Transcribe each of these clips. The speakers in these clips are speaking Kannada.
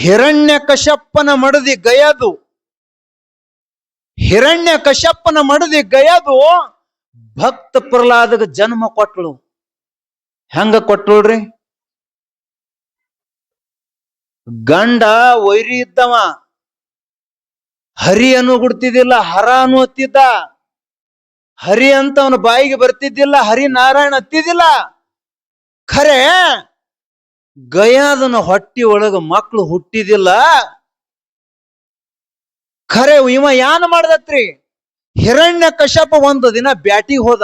ಹಿರಣ್ಯ ಕಶಪ್ಪನ ಮಡದಿ ಗಯದು. ಹಿರಣ್ಯ ಕಶಪ್ಪನ ಮಡದಿ ಗಯದು. ಭಕ್ತ ಪ್ರಹ್ಲಾದಗ ಜನ್ಮ ಕೊಟ್ಟಳು ಹೆಂಗ ಕೊಟ್ಳುಳ್ರಿ ಗಂಡ ವೈರಿ ಇದ್ದವ. ಹರಿ ಅನ್ನು ಗುಡ್ತಿದ್ದಿಲ್ಲ ಹರ ಅನ್ನು ಹತ್ತಿದ್ದ ಹರಿ ಅಂತ ಅವನ ಬಾಯಿಗೆ ಬರ್ತಿದ್ದಿಲ್ಲ, ಹರಿ ನಾರಾಯಣ ಹತ್ತಿದ್ದಿಲ್ಲ. ಖರೆ ಗಯಾದನ ಹೊಟ್ಟಿ ಒಳಗ ಮಕ್ಕಳು ಹುಟ್ಟಿದಿಲ್ಲ. ಖರೆ, ಇವ ಯಾನ್ ಮಾಡ್ದತ್ರಿ? ಹಿರಣ್ಯ ಕಶ್ಯಪ ಒಂದು ದಿನ ಬ್ಯಾಟಿಗೆ ಹೋದ.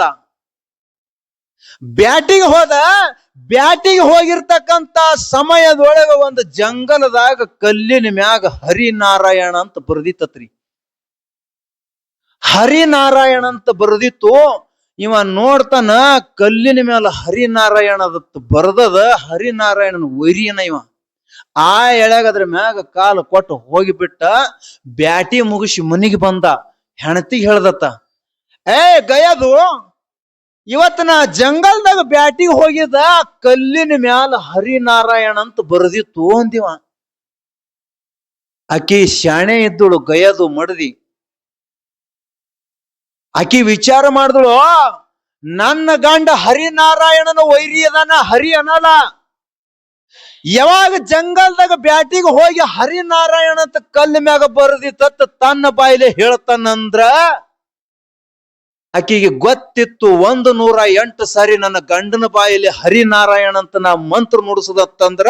ಬ್ಯಾಟಿಗೆ ಹೋದ, ಬ್ಯಾಟಿಗೆ ಹೋಗಿರ್ತಕ್ಕಂತ ಸಮಯದೊಳಗ ಒಂದು ಜಂಗಲದಾಗ ಕಲ್ಲಿನ ಮ್ಯಾಗ ಹರಿನಾರಾಯಣ ಅಂತ ಬರ್ದಿತ್ತತ್ರಿ. ಹರಿನಾರಾಯಣ ಅಂತ ಬರ್ದಿತ್ತು. ಇವ ನೋಡ್ತಾನ ಕಲ್ಲಿನ ಮೇಲೆ ಹರಿನಾರಾಯಣದತ್ತು ಬರ್ದದ ಹರಿನಾರಾಯಣನ ವೈರಿಯನ ಇವ. ಆ ಎಳೆಗ ಅದ್ರ ಮ್ಯಾಗ ಕಾಲು ಕೊಟ್ಟು ಹೋಗಿಬಿಟ್ಟ ಬ್ಯಾಟಿ ಮುಗಿಸಿ ಮನಿಗೆ ಬಂದ. ಹೆಣತಿ ಹೇಳ್ದತ್ತ, ಏ ಗಯದು, ಇವತ್ತು ನಾ ಜಂಗಲ್ದಾಗ ಬ್ಯಾಟಿಗೆ ಹೋಗಿದ ಕಲ್ಲಿನ ಮ್ಯಾಲ ಹರಿನಾರಾಯಣ ಅಂತ ಬರ್ದಿತ್ತು ಅಂದಿವ. ಆಕಿ ಶಾಣೆ ಇದ್ದಳು ಗಯದು ಮಡದಿ. ಆಕಿ ವಿಚಾರ ಮಾಡಿದಳು ನನ್ನ ಗಂಡ ಹರಿನಾರಾಯಣನ ವೈರಿ ಅದಾನ, ಹರಿ ಅನ್ನಲ್ಲ ಯಾವಾಗ ಜಂಗಲ್ದಾಗ ಬ್ಯಾಟಿಗೆ ಹೋಗಿ ಹರಿನಾರಾಯಣ ಅಂತ ಕಲ್ಲು ಮ್ಯಾಗ ಬರೆದಿತ್ತ ತನ್ನ ಬಾಯಿಲೆ ಹೇಳ್ತಾನಂದ್ರ, ಆಕಿಗೆ ಗೊತ್ತಿತ್ತು ಒಂದು ನೂರ ಎಂಟು ಸಾರಿ ನನ್ನ ಗಂಡನ ಬಾಯಲ್ಲಿ ಹರಿನಾರಾಯಣ ಅಂತ ನಾ ಮಂತ್ರ ನುಡಿಸದತ್ತಂದ್ರ,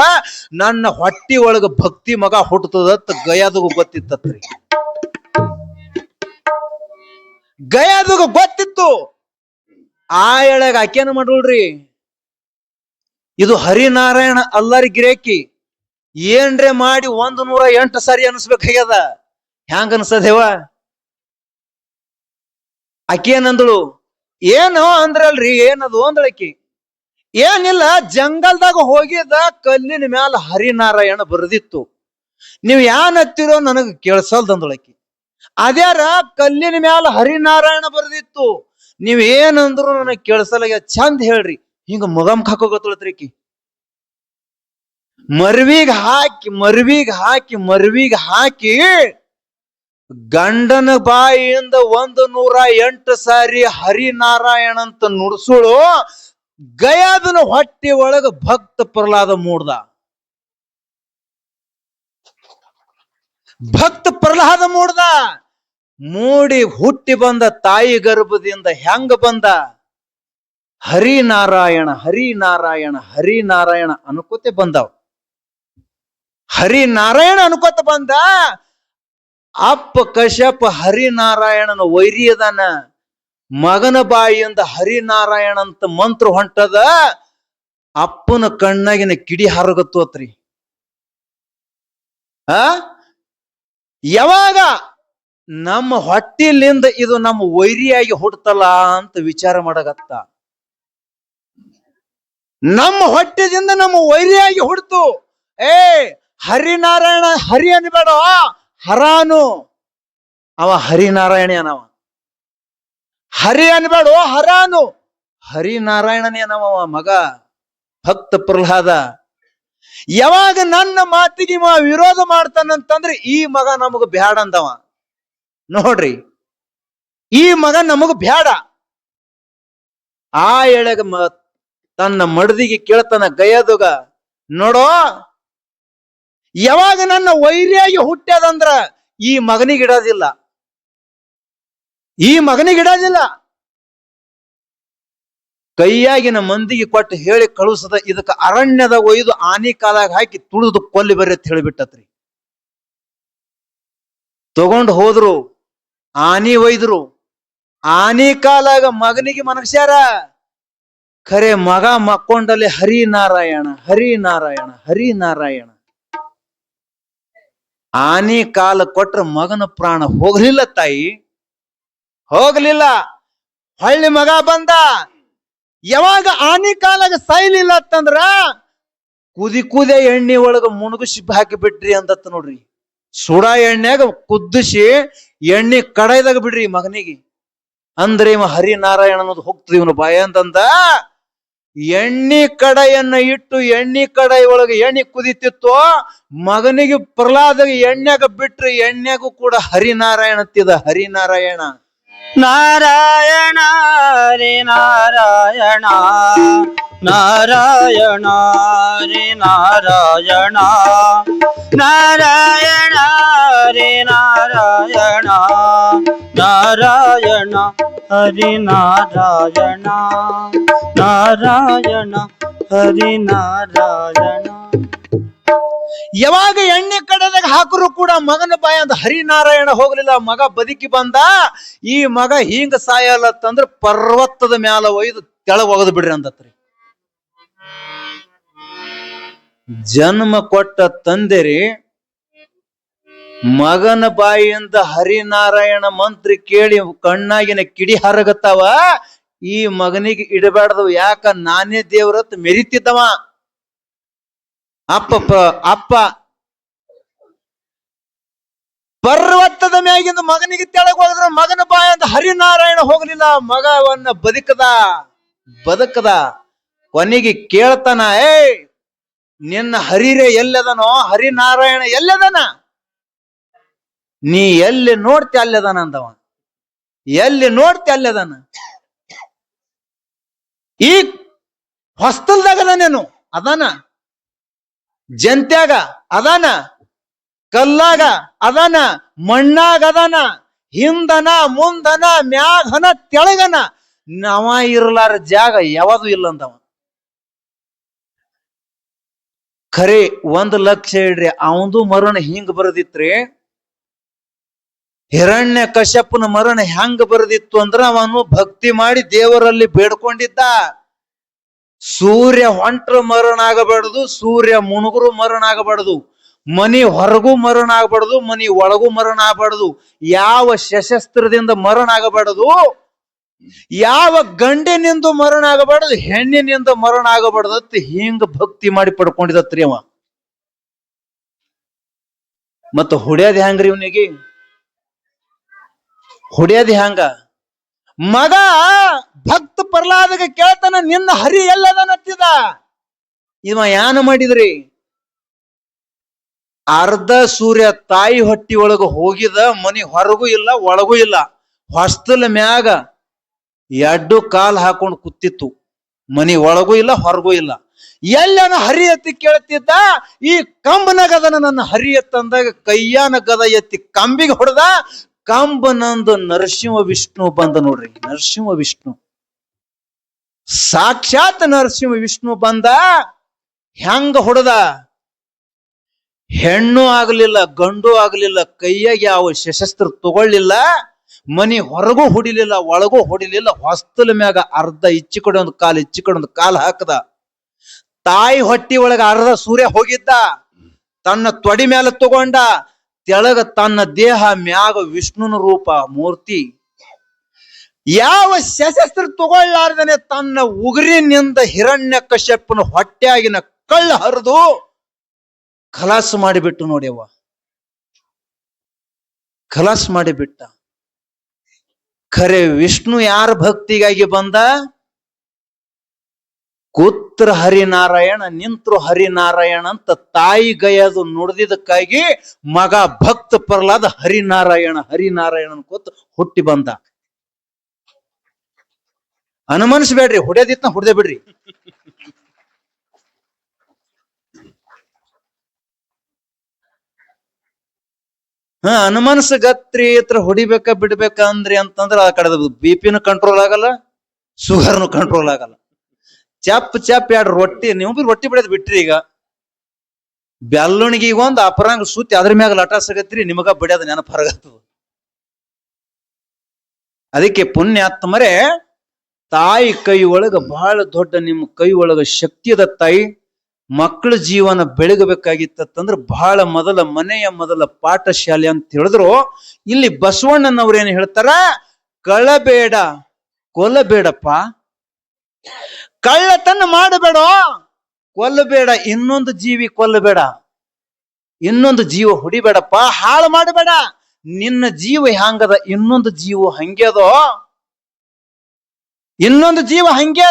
ನನ್ನ ಹೊಟ್ಟಿ ಒಳಗ ಭಕ್ತಿ ಮಗ ಹುಟ್ಟುತ್ತದತ್ತ ಗಯಾದಗೂ ಗೊತ್ತಿತ್ತತ್ರಿ. ಗಯಾದಗ ಗೊತ್ತಿತ್ತು. ಆ ಎಳೆಗ ಆಕೇನ ಮಾಡ್ರಿ ಇದು ಹರಿನಾರಾಯಣ ಅಲ್ಲರಿ ಗಿರೇಕಿ. ಏನ್ರೆ ಮಾಡಿ ಒಂದು ನೂರ ಎಂಟು ಸಾರಿ ಅನ್ಸ್ಬೇಕಾಗ್ಯದ? ಹ್ಯಾಂಗ ಅನ್ಸದೇವ ಆಕೇನಂದಳು, ಏನು ಅಂದ್ರಲ್ರಿ, ಏನದು? ಅಂದಳಕಿ ಏನಿಲ್ಲ, ಜಂಗಲ್ದಾಗ ಹೋಗಿದ ಕಲ್ಲಿನ ಮ್ಯಾಲ ಹರಿನಾರಾಯಣ ಬರೆದಿತ್ತು. ನೀವು ಯಾನ್ ಹತ್ತಿರೋ ನನಗೆ ಕೇಳ್ಸಲ್ದಂದಳಕಿ ಅದ್ಯಾರ ಕಲ್ಲಿನ ಮ್ಯಾಲ ಹರಿನಾರಾಯಣ ಬರೆದಿತ್ತು. ನೀವ್ ಏನಂದ್ರು ನನಗೆ ಕೇಳ್ಸಲಾಗ ಚಂದ ಹೇಳ್ರಿ. ಹಿಂಗ ಮುಗಮ್ ಹಾಕೋಗತ್ತಳತ್ರಿಕಿ ಮರ್ವಿಗ್ ಹಾಕಿ ಮರ್ವಿಗ್ ಹಾಕಿ ಮರ್ವಿಗ್ ಹಾಕಿ ಗಂಡನ ಬಾಯಿಯಿಂದ ಒಂದು ನೂರ ಎಂಟು ಸಾರಿ ಹರಿನಾರಾಯಣ ಅಂತ ನುಡ್ಸುಳು ಗಯಾದನ ಹೊಟ್ಟಿ ಒಳಗ ಭಕ್ತ ಪ್ರಹ್ಲಾದ ಮೂಡ್ದ. ಭಕ್ತ ಪ್ರಹ್ಲಾದ ಮೂಡ್ದ. ಮೂಡಿ ಹುಟ್ಟಿ ಬಂದ ತಾಯಿ ಗರ್ಭದಿಂದ ಹೆಂಗ ಬಂದ? ಹರಿನಾರಾಯಣ ಹರಿನಾರಾಯಣ ಹರಿನಾರಾಯಣ ಅನ್ಕೋತೆ ಬಂದವ. ಹರಿನಾರಾಯಣ ಅನ್ಕೋತ ಬಂದ? ಅಪ್ಪ ಕಶ್ಯಪ ಹರಿನಾರಾಯಣನ ವೈರಿ ಅದಾನ ಮಗನ ಬಾಯಿಯಿಂದ ಹರಿನಾರಾಯಣ ಅಂತ ಮಂತ್ರ ಹೊಂಟದ? ಅಪ್ಪನ ಕಣ್ಣಾಗಿನ ಕಿಡಿ ಹರಗತ್ತೋತ್ರಿ. ಆ? ಯಾವಾಗ? ನಮ್ಮ ಹೊಟ್ಟಿಲಿಂದ ಇದು ನಮ್ಮ ವೈರಿಯಾಗಿ ಹುಡ್ತಲ್ಲ ಅಂತ ವಿಚಾರ ಮಾಡಗತ್ತ ನಮ್ಮ ಹೊಟ್ಟೆದಿಂದ ನಮ್ಮ ವೈರಿಯಾಗಿ ಹುಡ್ತು ಏ, ಹರಿನಾರಾಯಣ ಹರಿ ಅನ್ಬೇಡ ಹರಾನು. ಅವ ಹರಿನಾರಾಯಣನವ ಹರಿ ಅನ್ಬೇಡ ಹರಾನು. ಹರಿನಾರಾಯಣನೇನವ ಮಗ. ಭಕ್ತ ಪ್ರಹ್ಲಾದ. ಯಾವಾಗ ನನ್ನ ಮಾತಿಗೆ ವಿರೋಧ ಮಾಡ್ತಾನಂತಂದ್ರೆ ಈ ಮಗ ನಮಗ ಬ್ಯಾಡ ಅಂದವ ನೋಡ್ರಿ. ಈ ಮಗ ನಮಗ ಬ್ಯಾಡ. ಆ ಎಳೆಗ ತನ್ನ ಮಡದಿಗೆ ಕೇಳ್ತಾನ ಗಯದುಗ, ನೋಡೋ, ಯಾವಾಗ ನನ್ನ ವೈರಿಯಾಗಿ ಹುಟ್ಟ್ಯದಂದ್ರ ಈ ಮಗನಿಗಿಡೋದಿಲ್ಲ ಈ ಮಗನಿಗಿಡೋದಿಲ್ಲ ಕೈಯಾಗಿನ ಮಂದಿಗೆ ಕೊಟ್ಟು ಹೇಳಿ ಕಳುಸದ ಇದಕ್ಕ ಅರಣ್ಯದ ಒಯ್ದು ಆನಿ ಕಾಲಾಗ ಹಾಕಿ ತುಳಿದು ಕೊಲ್ಲಿ ಬರೀ ಅಂತ ಹೇಳಿಬಿಟ್ಟತ್ರಿ. ತಗೊಂಡು ಹೋದ್ರು, ಆನಿ ಒಯ್ದ್ರು. ಆನಿ ಕಾಲಾಗ ಮಗನಿಗೆ ಮನಗ್ಸ್ಯಾರ ಖರೆ ಮಗ ಮಕ್ಕೊಂಡಲ್ಲಿ ಹರಿ ನಾರಾಯಣ ಹರಿ ನಾರಾಯಣ ಹರಿ ನಾರಾಯಣ ಆನಿ ಕಾಲ ಕೊಟ್ರ ಮಗನ ಪ್ರಾಣ ಹೋಗ್ಲಿಲ್ಲ ತಾಯಿ. ಹೋಗ್ಲಿಲ್ಲ. ಹಳ್ಳಿ ಮಗ ಬಂದ. ಯಾವಾಗ ಆನಿ ಕಾಲಾಗ ಸಾಯ್ಲಿಲ್ಲ ಅಂತಂದ್ರ, ಕುದಿ ಕುದೆ ಎಣ್ಣೆ ಒಳಗ ಮುಣುಗುಸಿ ಹಾಕಿ ಬಿಟ್ರಿ ಅಂದತ್ ನೋಡ್ರಿ. ಸುಡ ಎಣ್ಣೆಗ ಕುದ್ದಿಸಿ ಎಣ್ಣೆ ಕಡಾಯ್ದಾಗ ಬಿಡ್ರಿ ಮಗನಿಗೆ. ಅಂದ್ರೆ ಇವ ಹರಿನಾರಾಯಣ ಅನ್ನೋದು ಹೋಗ್ತದೆ ಇವನು ಬಾಯ ಅಂತಂದ, ಎಣ್ಣೆ ಕಡಾಯನ್ನ ಇಟ್ಟು ಎಣ್ಣೆ ಕಡಾಯಿ ಒಳಗೆ ಎಣ್ಣೆ ಕುದಿತಿತ್ತು, ಮಗನಿಗೆ ಪ್ರಹ್ಲಾದ ಎಣ್ಣೆಗ ಬಿಟ್ರಿ ಎಣ್ಣೆಗೂ ಕೂಡ ಹರಿನಾರಾಯಣ ಅಂತಿದ. ಹರಿನಾರಾಯಣ. ನಾರಾಯಣ ಹರಿ ನಾರಾಯಣ ಹರಿ ನಾರಾಯಣ. ನಾರಾಯಣ ಹರಿ ನಾರಾಯಣ. ನಾರಾಯಣ ಹರಿ, ನಾರಾಯಣ. ನಾರಾಯಣ ಹರಿ, ನಾರಾಯಣ. ಯಾವಾಗ ಎಣ್ಣೆ ಕಡೆದಾಗ ಹಾಕರು ಕೂಡ ಮಗನ ಬಾಯ ಅಂತ ಹರಿನಾರಾಯಣ ಹೋಗಲಿಲ್ಲ, ಮಗ ಬದುಕಿ ಬಂದ, ಈ ಮಗ ಹಿಂಗ ಸಾಯಲ್ಲತ್ತಂದ್ರ ಪರ್ವತದ ಮ್ಯಾಲ ಒಯ್ದು ತೆಳ ಒಗದು ಬಿಡ್ರಿ ಅಂದತ್ರಿ. ಜನ್ಮ ಕೊಟ್ಟ ತಂದೆರಿ, ಮಗನ ಬಾಯಿಯಿಂದ ಹರಿನಾರಾಯಣ ಮಂತ್ರಿ ಕೇಳಿ ಕಣ್ಣಾಗಿನ ಕಿಡಿ ಹರಗತ್ತಾವ, ಈ ಮಗನಿಗೆ ಇಡಬಾರ್ದು ಯಾಕ ನಾನೇ ದೇವ್ರತ್ ಮೆರಿತಿದ್ದವ. ಅಪ್ಪ ಅಪ್ಪ ಪರ್ವತದ ಮ್ಯಾಗಿಂದ ಮಗನಿಗೆ ತೆಳಗ ಹೋದ್ರ ಮಗನ ಬಾಯಿಂದ ಹರಿನಾರಾಯಣ ಹೋಗಲಿಲ್ಲ, ಮಗವನ್ನ ಬದುಕದ ಬದುಕದ. ಕೊನೆಗೆ ಕೇಳ್ತಾನ ಏ ನಿನ್ನ ಹರಿರೆ ಎಲ್ಲದನೋ? ಹರಿನಾರಾಯಣ ಎಲ್ಲದನ? ನೀ ಎಲ್ಲಿ ನೋಡ್ತಿ ಅಲ್ಲದನ? ಅಂದವ ಎಲ್ಲಿ ನೋಡ್ತಿ ಅಲ್ಲದನ? ಈ ಹೊಸ್ತಲ್ದಾಗ ಅದಾನೇನು ಅದಾನ? ಜಂತ್ಯಾಗ ಅದಾನ? ಕಲ್ಲಾಗ ಅದಾನ? ಮಣ್ಣಾಗ ಅದಾನ? ಹಿಂದನ, ಮುಂದನ ಮ್ಯಾಘನ ತೆಳಗನ? ನವ ಇರ್ಲಾರ ಜಾಗ ಯಾವುದು ಇಲ್ಲ ಅಂತವ ಖರೆ ಒಂದ್ ಲಕ್ಷ ಇಡ್ರಿ ಅವಂದು ಮರಣ ಹಿಂಗ್ ಬರದಿತ್ರಿ? ಹಿರಣ್ಯ ಕಶ್ಯಪನ ಮರಣ ಹೆಂಗ್ ಬರದಿತ್ತು ಅಂದ್ರ ಅವನು ಭಕ್ತಿ ಮಾಡಿ ದೇವರಲ್ಲಿ ಬೇಡ್ಕೊಂಡಿದ್ದ. ಸೂರ್ಯ ಹೊಂಟ್ರ ಮರಣ ಆಗಬಾರ್ದು, ಸೂರ್ಯ ಮುಣುಗರು ಮರಣ ಆಗಬಾರ್ದು. ಮನಿ ಹೊರಗೂ ಮರಣ ಆಗಬಾರ್ದು, ಮನಿ ಒಳಗೂ ಮರಣ ಆಗಬಾರ್ದು. ಯಾವ ಸಶಸ್ತ್ರದಿಂದ ಮರಣ ಆಗಬಾರ್ದು? ಯಾವ ಗಂಡಿನಿಂದ ಮರಣ ಆಗಬಾರ್ದು ಹೆಣ್ಣಿನಿಂದ ಮರಣ ಆಗಬಾರ್ದು ಅಂತ ಹಿಂಗ ಭಕ್ತಿ ಮಾಡಿ ಪಡ್ಕೊಂಡಿದತ್ರಿ ಅವ. ಮತ್ತ ಹೊಡ್ಯದ್ ಹೆಂಗ್ರಿ ಇವನಿಗೆ? ಹೊಡ್ಯದ್ ಹ್ಯಾಂಗ? ಮಗ ಭಕ್ತ ಪ್ರಹ್ಲಾದಗೆ ಕೇಳ್ತಾನ, ನಿನ್ನ ಹರಿ ಎಲ್ಲದನತ್ತಿದ? ಇವ ಯಾನ ಮಾಡಿದ್ರಿ? ಅರ್ಧ ಸೂರ್ಯ ತಾಯಿ ಹೊಟ್ಟಿ ಒಳಗ ಹೋಗಿದ, ಮನಿ ಹೊರಗೂ ಇಲ್ಲ, ಒಳಗೂ ಇಲ್ಲ. ಹೊಸ್ತಲ ಮ್ಯಾಗ ಎಡ್ಡು ಕಾಲ್ ಹಾಕೊಂಡು ಕೂತಿತ್ತು. ಮನಿ ಒಳಗೂ ಇಲ್ಲ, ಹೊರಗೂ ಇಲ್ಲ. ಎಲ್ಲನ ಹರಿ ಎತ್ತಿ ಕೇಳ್ತಿದ್ದ, ಈ ಕಂಬನಗದನ ನನ್ನ ಹರಿ ಎತ್ತಂದಾಗ ಕೈಯಾನ ಗದ ಎತ್ತಿ ಕಂಬಿಗೆ ಹೊಡೆದ ಕಂಬನಂದು ನರಸಿಂಹ ವಿಷ್ಣು ಬಂದ ನೋಡ್ರಿ. ನರಸಿಂಹ ವಿಷ್ಣು. ಸಾಕ್ಷಾತ್ ನರಸಿಂಹ ವಿಷ್ಣು ಬಂದ, ಹೆಂಗ ಹೊಡೆದ? ಹೆಣ್ಣು ಆಗ್ಲಿಲ್ಲ, ಗಂಡು ಆಗ್ಲಿಲ್ಲ, ಕೈಯಾಗ ಯಾವ ಸಶಸ್ತ್ರ ತಗೊಳ್ಳಿಲ್ಲ ಮನಿ ಹೊರಗೂ ಹೊಡಿಲಿಲ್ಲ, ಒಳಗೂ ಹೊಡಿಲಿಲ್ಲ ಹೊಸ್ತಲ ಮ್ಯಾಗ ಅರ್ಧ ಇಚ್ಚಿ ಕಡೆ ಒಂದು ಕಾಲು ಇಚ್ಚಿ ಒಂದು ಕಾಲು ಹಾಕದ. ತಾಯಿ ಹೊಟ್ಟಿ ಒಳಗ ಅರ್ಧ ಸೂರ್ಯ ಹೋಗಿದ್ದ. ತನ್ನ ತೊಡಿ ಮೇಲೆ ತಗೊಂಡ, ತೆಳಗ ತನ್ನ ದೇಹ ಮ್ಯಾಗ ವಿಷ್ಣುನ ರೂಪ ಮೂರ್ತಿ. ಯಾವ ಸಶಸ್ತ್ರ ತಗೊಳ್ಳಾರ್ದನೆ ತನ್ನ ಉಗುರಿನಿಂದ ಹಿರಣ್ಯ ಕಶ್ಯಪ್ಪನ ಹೊಟ್ಟೆಯಾಗಿನ ಕಳ್ಳ ಹರಿದು ಖಲಾಸ್ ಮಾಡಿಬಿಟ್ಟು ನೋಡ್ಯವ್ವ ಖಲಾಸ್ ಮಾಡಿಬಿಟ್ಟ. ಖರೆ ವಿಷ್ಣು ಯಾರ ಭಕ್ತಿಗಾಗಿ ಬಂದ? ಕೂತ್ರ ಹರಿನಾರಾಯಣ ನಿಂತ್ರು ಹರಿನಾರಾಯಣ ಅಂತ ತಾಯಿ ಗಯದು ನುಡಿದಿದ್ದಕ್ಕಾಗಿ ಮಗ ಭಕ್ತ ಪ್ರಹ್ಲಾದ ಹರಿನಾರಾಯಣ ಹರಿನಾರಾಯಣ ಕೂತ್ ಹುಟ್ಟಿ ಬಂದ. ಅನುಮಾನಿಸ್ಬೇಡ್ರಿ ಹೊಡೆದಿತ್ನ ಹೊಡೆದೇ ಬಿಡ್ರಿ. ಹಾ ಅನುಮಾನಸ ಗತ್ರಿ ಹತ್ರ ಹೊಡಿಬೇಕ, ಬಿಡ್ಬೇಕ ಅಂದ್ರಿ ಅಂತಂದ್ರ ಆ ಕಡೆ ಬಿ ಪಿನು ಕಂಟ್ರೋಲ್ ಆಗಲ್ಲ ಶುಗರ್ನು ಕಂಟ್ರೋಲ್ ಆಗಲ್ಲ. ಚಪ್ಪ ಚಪ್ ಎರಡು ರೊಟ್ಟಿ, ನೀವು ರೊಟ್ಟಿ ಬಿಡೋದು ಬಿಟ್ರಿ ಈಗ. ಬೆಲ್ಲುಣಿಗೆ ಒಂದು ಅಪರಾಂಗ ಸುತ್ತಿ ಅದ್ರ ಮ್ಯಾಗ ಲಟ ಸಿಗತ್ರಿ, ನಿಮಗ ಬಿಡೋದು ನೆನಪು ಹೊರಗತ್ತದ ಅದಕ್ಕೆ ಪುಣ್ಯಾತ್ಮರೇ, ತಾಯಿ ಕೈ ಒಳಗ ಬಹಳ ದೊಡ್ಡ ನಿಮ್ಮ ಕೈ ಒಳಗ ಶಕ್ತಿ ಅದ ತಾಯಿ. ಮಕ್ಕಳ ಜೀವನ ಬೆಳಗಬೇಕಾಗಿತ್ತಂದ್ರೆ ಬಹಳ ಮೊದಲ ಮನೆಯ ಮೊದಲ ಪಾಠಶಾಲೆ ಅಂತ ಹೇಳಿದ್ರು. ಇಲ್ಲಿ ಬಸವಣ್ಣನವ್ರು ಏನು ಹೇಳ್ತಾರ? ಕಳಬೇಡ ಕೊಲ್ಲಬೇಡಪ್ಪ. ಕಳ್ಳತನ ಮಾಡಬೇಡ, ಕೊಲ್ಲಬೇಡ. ಇನ್ನೊಂದು ಜೀವಿ ಕೊಲ್ಲಬೇಡ. ಇನ್ನೊಂದು ಜೀವ ಹೊಡಿಬೇಡಪ್ಪ. ಹಾಳು ಮಾಡಬೇಡ. ನಿನ್ನ ಜೀವ ಹ್ಯಾಂಗದ? ಇನ್ನೊಂದು ಜೀವ ಹಂಗೆ ಅದೋ. ಇನ್ನೊಂದು ಜೀವ ಹಂಗೆ